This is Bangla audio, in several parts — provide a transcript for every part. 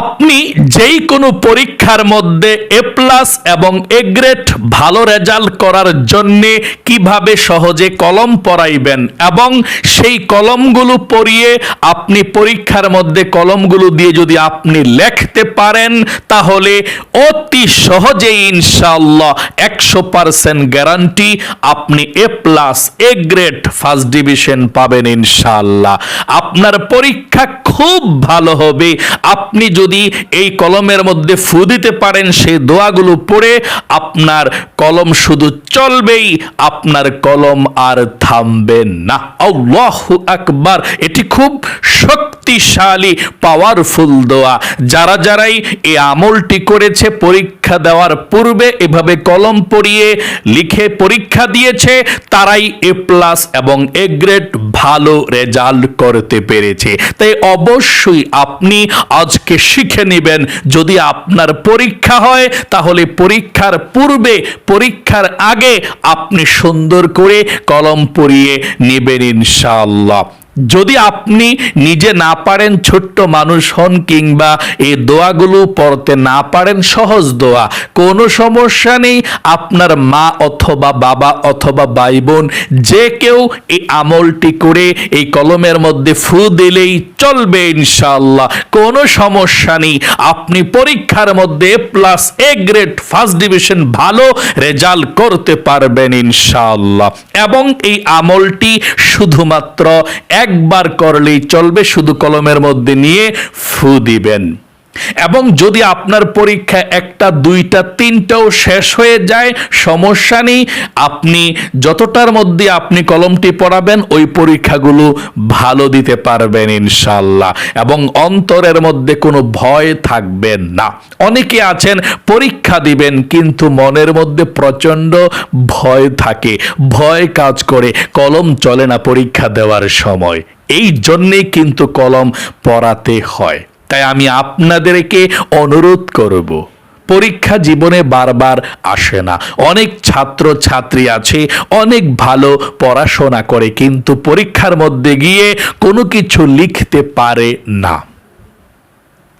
আপনি যেই কোনো পরীক্ষার মধ্যে এ প্লাস এবং এ গ্রেড ভালো রেজাল্ট করার জন্যে কীভাবে সহজে কলম পড়াইবেন এবং সেই কলমগুলো পড়িয়ে আপনি পরীক্ষার মধ্যে কলমগুলো দিয়ে যদি আপনি লিখতে পারেন, তাহলে অতি সহজেই ইনশাআল্লাহ একশো পার্সেন্ট গ্যারান্টি আপনি A plus A grade first division পাবেন ইনশাআল্লাহ। আপনার পরীক্ষা খুব ভালো হবে। আপনি যদি এই কলমের মধ্যে ফু দিতে পারেন সেই দোয়াগুলো পড়ে আপনার কলম শুধু চলবেই, আপনার কলম আর থামবে না। আকবার। এটি খুব শক্তিশালী পাওয়ারফুল দোয়া। যারা যারাই এই আমলটি করেছে, পরীক্ষা দেওয়ার পূর্বে এভাবে কলম পড়িয়ে লিখে পরীক্ষা দিয়েছে, তারাই এ প্লাস এবং এ গ্রেড ভালো রেজাল্ট করতে পেরেছে। তাই অবশ্যই আপনি আজকে শিখে নেবেন। যদি আপনার পরীক্ষা হয়, তাহলে পরীক্ষার পূর্বে, পরীক্ষার আগে আপনি সুন্দর করে কলম পরিয়ে নেবেন ইনশাআল্লাহ। যদি আপনি নিজে না পারেন, ছোট্ট মানুষ হন কিংবা এই দোয়াগুলো পড়তে না পারেন, সহজ দোয়া। কোনো সমস্যা নেই, আপনার মা অথবা বাবা অথবা ভাই বোন যে কেউ এই আমলটি করে এই কলমের মধ্যে ফু দিলেই চলবে ইনশাআল্লাহ। কোনো সমস্যা নেই, আপনি পরীক্ষার মধ্যে plus A grade first division ভালো রেজাল্ট করতে পারবেন ইনশাআল্লাহ। এবং এই আমলটি শুধুমাত্র একবার করলেই চলবে শুধু কলমের মধ্যে নিয়ে ফু দিবেন। এবং যদি আপনার পরীক্ষা একটা, দুইটা, তিনটাও শেষ হয়ে যায়, সমস্যা নেই। আপনি যতটার মধ্যে আপনি কলমটি পড়াবেন, ওই পরীক্ষাগুলো ভালো দিতে পারবেন ইনশাল্লাহ এবং অন্তরের মধ্যে কোনো ভয় থাকবেন না। অনেকে আছেন, পরীক্ষা দিবেন, কিন্তু মনের মধ্যে প্রচণ্ড ভয় থাকে। ভয় কাজ করে, কলম চলে না পরীক্ষা দেওয়ার সময়। এই জন্যেই কিন্তু কলম পড়াতে হয়। তাই আমি আপনাদেরকে অনুরোধ করব। পরীক্ষা জীবনে বারবার আসে না। অনেক ছাত্র ছাত্রী আছে, অনেক ভালো পড়াশোনা করে, কিন্তু পরীক্ষার মধ্যে গিয়ে কোনো কিছু লিখতে পারে না।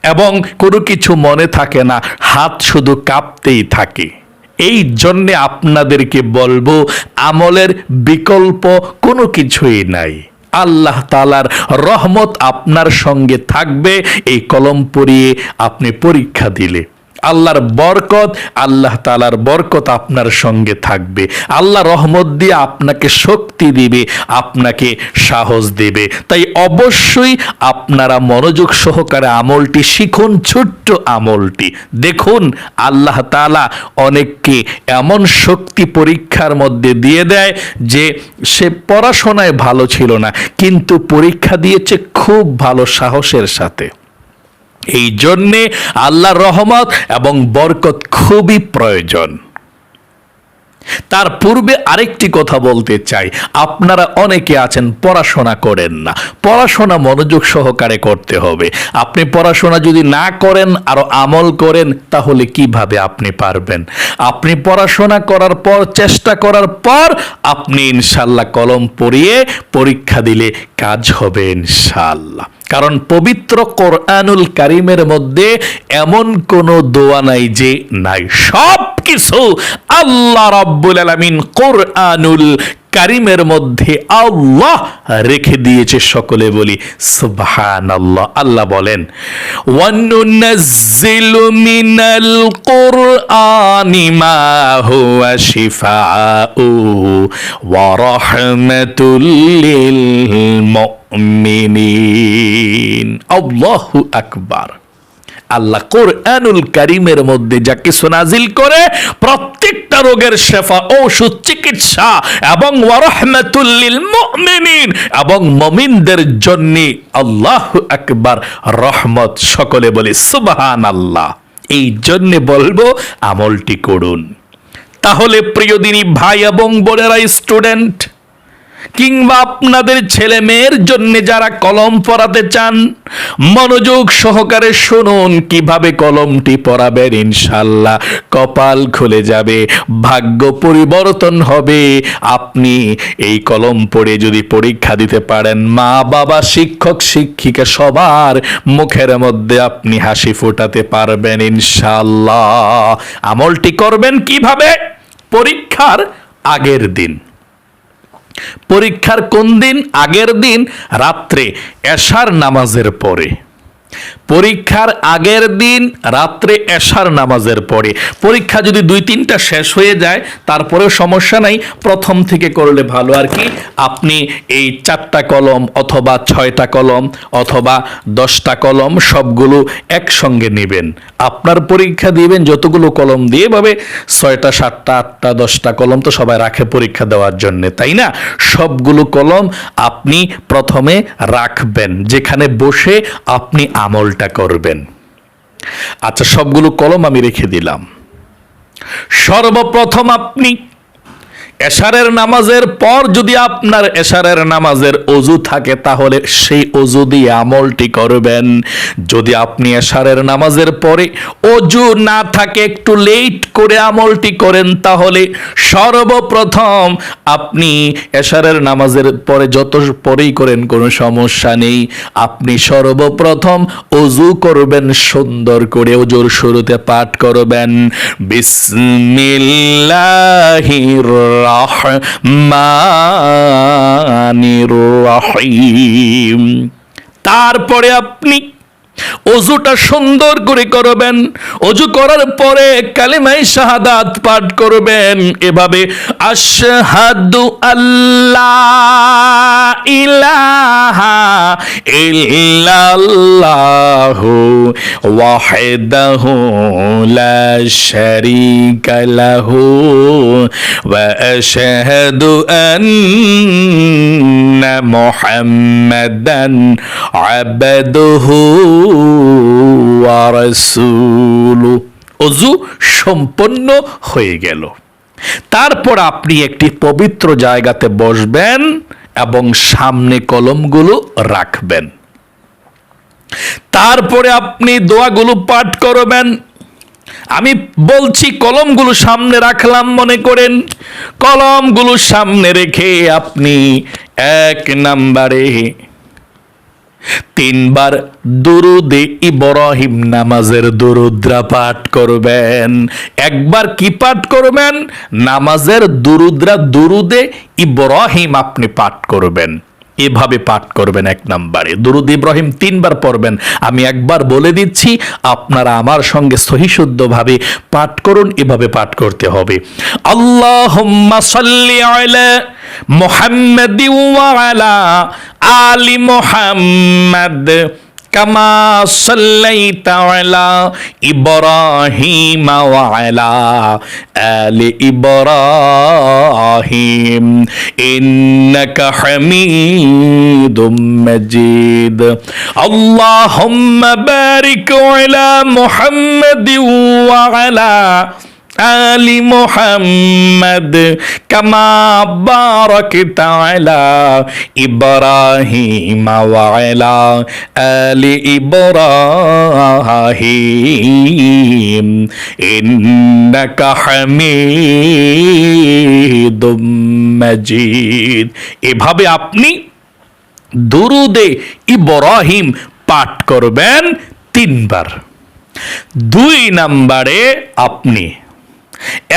এবং কোনো কিছু মনে থাকে না, হাত শুধু কাঁপতেই থাকে। এই জন্যে আপনাদেরকে বলব, আমলের বিকল্প কোনো কিছুই নাই। আল্লাহ তালার রহমত আপনার সঙ্গে থাকবে। এই কলম পরিয়ে আপনি পরীক্ষা দিলে। আল্লাহর বরকত, আল্লাহ তালার বরকত আপনার সঙ্গে থাকবে। আল্লাহ রহমত দিয়ে আপনাকে শক্তি দিবে, আপনাকে সাহস দেবে। তাই অবশ্যই আপনারা মনোযোগ সহকারে আমলটি শিখুন, ছোট্ট আমলটি। দেখুন, আল্লাহ তালা অনেককে এমন শক্তি পরীক্ষার মধ্যে দিয়ে দেয় যে সে পড়াশোনায় ভালো ছিল না, কিন্তু পরীক্ষা দিয়েছে খুব ভালো সাহসের সাথে। এই জন্যে আল্লাহর রহমত এবং বরকত খুবই প্রয়োজন। তার পূর্বে আরেকটি কথা বলতে চাই। আপনারা অনেকে আছেন, পড়াশোনা করেন না। পড়াশোনা মনোযোগ সহকারে করতে হবে। আপনি পড়াশোনা যদি না করেন, আরও আমল করেন, তাহলে কীভাবে আপনি পারবেন? আপনি পড়াশোনা করার পর, চেষ্টা করার পর, আপনি ইনশাল্লাহ কলম পড়িয়ে পরীক্ষা দিলে কাজ হবে ইনশাল্লাহ। কারণ পবিত্র কোরআনুল কারিমের মধ্যে এমন কোনো দোয়া নাই যে নাই। সব কিছু আল্লাহ রব্বুল আলামিন কোরআনুল কারিমের মধ্যে আল্লাহ রেখে দিয়েছে সকলে বলি সুবহান আল্লাহ আল্লাহ বলেন, ওয়ানুনাজ্জিলু মিনাল কুরআনি মা হুয়া শিফাউ ওয়া রাহমাতুল লিল মুমিনিন। আল্লাহু আকবার। আল্লাহ কোরআনুল কারিমের মধ্যে যা কিছু নাজিল করে, প্রত্যেকটা রোগের শেফা ঔষধ চিকিৎসা এবং ওয়ারহমাতুল্লিল মুমিনিন এবং মমিনদের জন্য আল্লাহ আকবার রহমত সকলে বলে সুবহান আল্লাহ এই জন্যে বলব আমলটি করুন। তাহলে প্রিয় দিনী ভাই এবং বোনেরা, স্টুডেন্ট কিংবা আপনাদের ছেলে মেয়ের জন্য যারা কলম পড়াতে চান, মনোযোগ সহকারে শুনুন কীভাবে কলমটি পড়াবেন ইনশাল্লাহ কপাল খুলে যাবে, ভাগ্য পরিবর্তন হবে। আপনি এই কলম পড়ে যদি পরীক্ষা দিতে পারেন, মা, বাবা, শিক্ষক, শিক্ষিকা সবার মুখের মধ্যে আপনি হাসি ফোটাতে পারবেন ইনশাল্লাহ আমলটি করবেন কীভাবে? পরীক্ষার আগের দিন। পরীক্ষার কোন দিন? আগের দিন রাত্রে এশার নামাজের পরে। পরীক্ষার আগের দিন রাত্রে এশার নামাজের পরে। পরীক্ষা যদি দুই তিনটা শেষ হয়ে যায়, তারপরেও সমস্যা নাই, প্রথম থেকে করলে ভালো। আর কি, আপনি এই চারটা কলম অথবা ছয়টা কলম অথবা দশটা কলম সবগুলো একসঙ্গে নেবেন। আপনার পরীক্ষা দিবেন যতগুলো কলম দিয়ে ভাবে ছয়টা, সাতটা, আটটা, দশটা কলম তো সবাই রাখে পরীক্ষা দেওয়ার জন্য, তাই না? সবগুলো কলম আপনি প্রথমে রাখবেন, যেখানে বসে আপনি আমলটা করবেন। আচ্ছা সবগুলো কলম আমি রেখে দিলাম। সর্বপ্রথম আপনি এশারের নামাজের পর যদি আপনার এশারের নামাজের অজু থাকে, তাহলে সেই অজু দিয়ে আমলটি করবেন। যদি আপনি এশারের নামাজের পরে অজু না থাকে, একটু লেট করে আমলটি করেন, তাহলে সর্বপ্রথম আপনি এশারের নামাজের পরে যত পরেই করেন, কোনো সমস্যা নেই। আপনি সর্বপ্রথম অজু করবেন, সুন্দর করে অজুর শুরুতে পাঠ করবেন। বিসমিল্লাহির রহমানির রহিম। তারপরে আপনি অজুটা সুন্দর করে করবেন। অজু করার পরে কালিমাই শাহাদাত পাঠ করবেন। এভাবে আশহাদু আল্লাহ ইলাহা ইল্লাল্লাহু ওয়াহিদাহু লা শারীকা লাহু ওয়া আশহাদু আন্না মুহাম্মাদান আবদুহু অজু সম্পন্ন হয়ে গেল। তারপর আপনি একটি পবিত্র জায়গাতে বসবেন এবং সামনে কলমগুলো রাখবেন। তারপরে আপনি দোয়াগুলো পাঠ করবেন। আমি বলছি, কলমগুলো সামনে রাখলাম মনে করেন। কলমগুলো সামনে রেখে আপনি এক নাম্বারে তিনবার দুরুদে ইব্রাহিম নামাজের দুরুদ্রা পাঠ করবেন। একবার কি পাঠ করবেন? নামাজের দুরুদ্রা দুরুদে ইব্রাহিম আপনি পাঠ করবেন। এভাবে পাঠ করবেন এক নাম্বারে। দুরুদ ইব্রাহিম তিনবার পড়বেন। আমি একবার বলে দিচ্ছি, আপনারা আমার সঙ্গে সহিশুদ্ধভাবে পাঠ করুন, এভাবে পাঠ করতে হবে। আল্লাহ মোহাম্মদ আলা মুহাম্মাদ। কামা সাল্লাইতা আলা ইব্রাহিম ওয়া আলা আলি ইব্রাহিম। ইন্নাকা হামিদুম মাজিদ। আল্লাহুম্মা বারিক আলা মুহাম্মাদি ওয়া আলি মোহাম্মদ কামা বারকত আলা ইব্রাহিম ওয়ালা আলি ইব্রাহিম। ইন্নাকা হামিদুম মাজিদ। এভাবে আপনি দুরুদে ইব্রাহিম পাঠ করবেন তিনবার। দুই নাম্বারে আপনি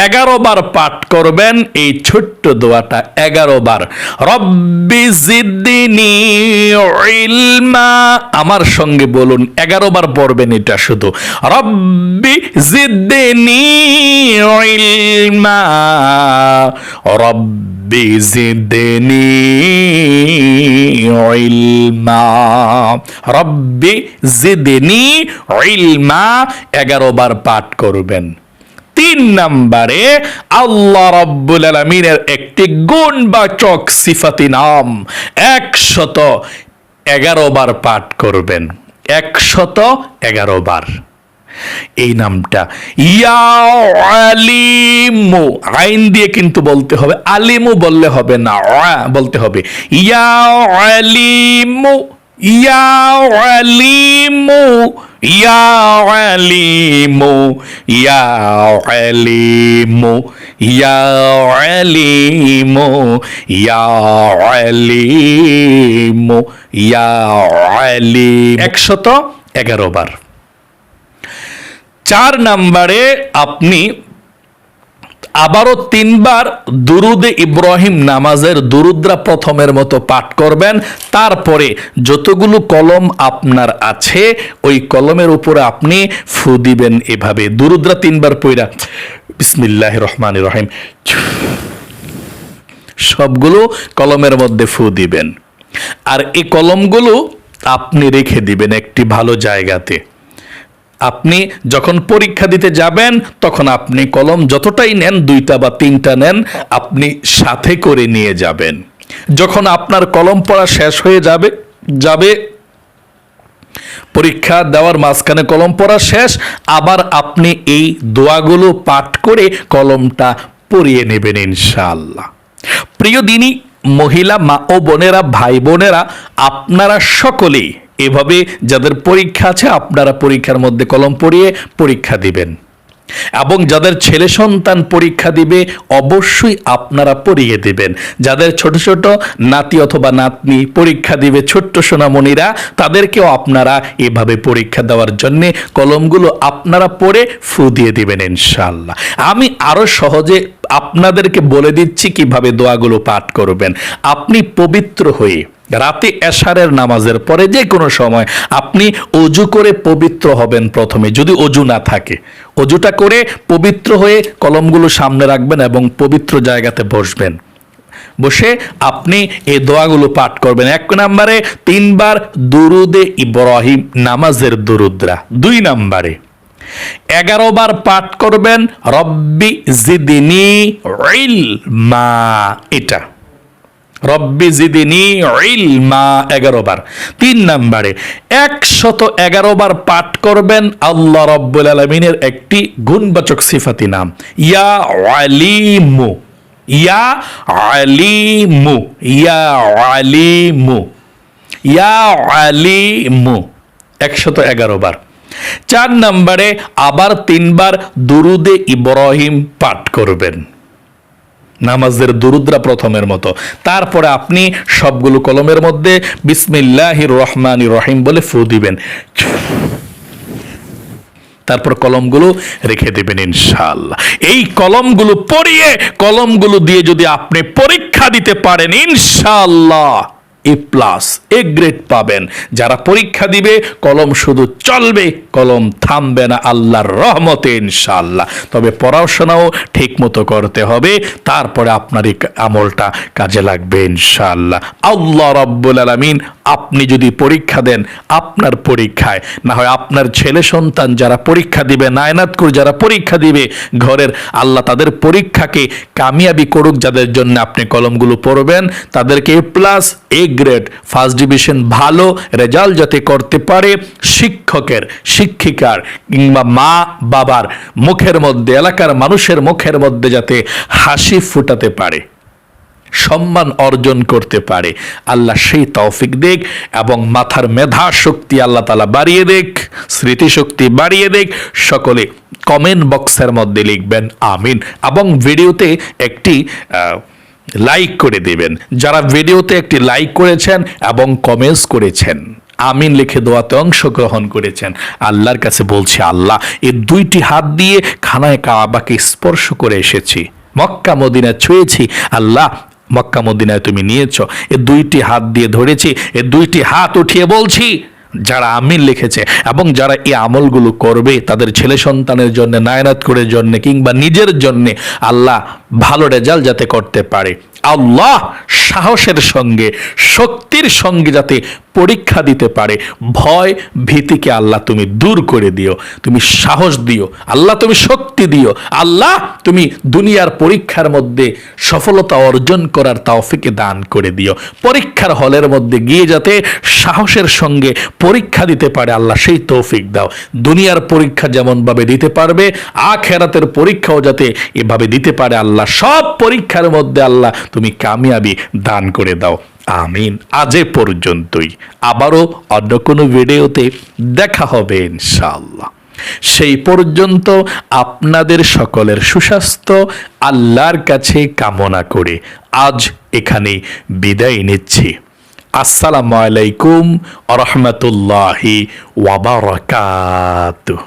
এগারো বার পাঠ করবেন, এই ছোট্ট দোয়াটা এগারো বার। রব্বি জিদ্দিনি আমার সঙ্গে বলুন, এগারো বার পড়বেন এটা শুধু। রব্বি জিদ্দিনি ইলমা। রব্বি জিদনি ইলমা। রব্বি জিদনি ইলমা। এগারো বার পাঠ করবেন। তিন নম্বরে, আল্লাহ রব্বুল আলমিনের একটি গুণবাচক সিফাতি নাম একশত এগারো বার পাঠ করবেন। একশত এগারো বার। এই নামটা ইয়া আইন দিয়ে কিন্তু বলতে হবে, আলিমু বললে হবে না বলতে হবে। ইয়া আলিমু ইয়া আলিমু ইয়া আলিমু ইয়া আলিমু ইয়া আলিমু ইয়া আলিমু, ইয়া আলিম। একশত এগারো বার। চার নাম্বারে আপনি আবারও তিনবার দুরুদে ইব্রাহিম নামাজের দুরুদ্রা প্রথমের মতো পাঠ করবেন। তারপরে যতগুলো কলম আপনার আছে, ওই কলমের উপরে আপনি ফু দিবেন এভাবে। দুরুদ্রা তিনবার পইরা বিসমিল্লাহ রহমান রহিম সবগুলো কলমের মধ্যে ফু দিবেন। আর এই কলমগুলো আপনি রেখে দিবেন একটি ভালো জায়গাতে। আপনি যখন পরীক্ষা দিতে যাবেন, তখন আপনি কলম যতটাই নেন, দুইটা বা তিনটা নেন, আপনি সাথে করে নিয়ে যাবেন। যখন আপনার কলম পড়া শেষ হয়ে যাবে যাবে, পরীক্ষা দেওয়ার মাঝখানে কলম পড়া শেষ, আবার আপনি এই দোয়াগুলো পাঠ করে কলমটা পরিয়ে নেবেন ইনশাআল্লাহ। প্রিয় দিনী, মহিলা মা ও বোনেরা, ভাই বোনেরা, আপনারা সকলেই এভাবে যাদের পরীক্ষা আছে, আপনারা পরীক্ষার মধ্যে কলম পড়িয়ে পরীক্ষা দিবেন। এবং যাদের ছেলে সন্তান পরীক্ষা দিবে, অবশ্যই আপনারা পড়িয়ে দিবেন। যাদের ছোট ছোট নাতি অথবা নাতনি পরীক্ষা দিবে ছোট্ট সোনামণিরা, তাদেরকেও আপনারা এভাবে পরীক্ষা দেওয়ার জন্য কলমগুলো আপনারা পড়ে ফু দিয়ে দিবেন ইনশাল্লাহ আমি আরও সহজে আপনাদেরকে বলে দিচ্ছি কীভাবে দোয়াগুলো পাঠ করবেন। আপনি পবিত্র হয়ে রাতে এশারের নামাজের পরে যে কোনো সময় আপনি অজু করে পবিত্র হবেন প্রথমে, যদি অজু না থাকে। অজুটা করে পবিত্র হয়ে কলমগুলো সামনে রাখবেন এবং পবিত্র জায়গাতে বসবেন। বসে আপনি এই দোয়াগুলো পাঠ করবেন। এক নম্বরে, তিনবার দুরুদে ইব্রাহিম, নামাজের দুরুদ্রা। দুই নম্বরে এগারো বার পাঠ করবেন, রব্বি জিদিনি মা এটা। রব্বি জিদিনি ইলমা এগারো বার। তিন নাম্বারে, একশত এগারো বার পাঠ করবেন আল্লাহ রব্বুল আলমিনের একটি গুণবাচক সিফাতি নাম। ইয়া আলিমু ইয়া আলিমু ইয়া আলিমু ইয়া আলিমু। একশত এগারো বার। চার নম্বরে, আবার তিনবার দুরুদে ইব্রাহিম পাঠ করবেন। নামাজের দুরুদ্রা প্রথমের মতো। তারপরে আপনি সবগুলো কলমের মধ্যে বিসমিল্লাহ রহমান রহিম বলে ফু দিবেন। তারপর কলমগুলো রেখে দেবেন ইনশাল্লাহ এই কলমগুলো পড়িয়ে, কলমগুলো দিয়ে যদি আপনি পরীক্ষা দিতে পারেন ইনশাল্লাহ এ প্লাস এ গ্রেড পাবেন। যারা পরীক্ষা দিবে, কলম শুধু চলবে, কলম থামবে না আল্লাহর রহমতে ইনশাল্লাহ তবে পড়াশোনাও ঠিক মতো করতে হবে, তারপরে আপনার এই আমলটা কাজে লাগবে ইনশাল্লাহ আল্লাহ রব্বুল আলমিন আপনি যদি পরীক্ষা দেন, আপনার পরীক্ষায়, না হয় আপনার ছেলে সন্তান যারা পরীক্ষা দিবে, নায়নাতকুর যারা পরীক্ষা দিবে, ঘরের আল্লাহ তাদের পরীক্ষাকে কামিয়াবি করুক, যাদের জন্য আপনি কলমগুলো পড়বেন, তাদেরকে A plus A grade first division ভালো রেজাল্ট যাতে করতে পারে শিক্ষকের, শিক্ষিকার কিংবা মা বাবার মুখের মধ্যে, এলাকার মানুষের মুখের মধ্যে যাতে হাসি ফুটাতে পারে, সম্মান অর্জন করতে পারে। আল্লাহ সেই তৌফিক দেখ এবং মাথার মেধা শক্তি আল্লাহ তালা বাড়িয়ে দেখ স্মৃতিশক্তি বাড়িয়ে দেখ সকলে কমেন্ট বক্সের মধ্যে লিখবেন, আমিন। এবং ভিডিওতে একটি লাইক করে দেবেন। যারা ভিডিওতে একটি লাইক করেছেন এবং কমেন্টস করেছেন, আমিন লিখে দোয়াতে অংশগ্রহণ করেছেন, আল্লাহর কাছে বলছে আল্লাহ, এই দুইটি হাত দিয়ে খানায় কাবাকে স্পর্শ করে এসেছি, মক্কা মদিনা ছুঁয়েছি, আল্লাহ মক্কা মদিনায় তুমি নিয়েছ এ দুইটি হাত দিয়ে ধরেছি এ দুইটি হাত উঠিয়ে বলছি, যারা আমিন লিখেছে এবং যারা এই আমলগুলো করবে, তাদের ছেলে সন্তানের জন্য, নায়নাত করে জন্যে, কিংবা নিজের জন্যে, আল্লাহ ভালো রেজাল্ট যাতে করতে পারে। আল্লাহ সাহসের সঙ্গে, শক্তির সঙ্গে যাতে পরীক্ষা দিতে পারে। ভয় ভীতিকে আল্লাহ তুমি দূর করে দিও। তুমি সাহস দিও। আল্লাহ তুমি শক্তি দিও। আল্লাহ তুমি দুনিয়ার পরীক্ষার মধ্যে সফলতা অর্জন করার তাওফিকে দান করে দিও। পরীক্ষার হলের মধ্যে গিয়ে যাতে সাহসের সঙ্গে পরীক্ষা দিতে পারে, আল্লাহ সেই তৌফিক দাও। দুনিয়ার পরীক্ষা যেমনভাবে দিতে পারবে, আখেরাতের পরীক্ষাও যাতে এভাবে দিতে পারে, আল্লাহ সব পরীক্ষার মধ্যে আল্লাহ তুমি কামিয়াবি দান করে দাও। আমিন। আজ পর্যন্তই। আবারও অন্য কোনো ভিডিওতে দেখা হবে ইনশাআল্লাহ। সেই পর্যন্ত আপনাদের সকলের সুস্বাস্থ্য, আল্লাহর কাছে কামনা করে আজ এখানে বিদায় নিচ্ছি। আসসালামু আলাইকুম রহমতুল্লাহি ওয়াবারাকাতুহ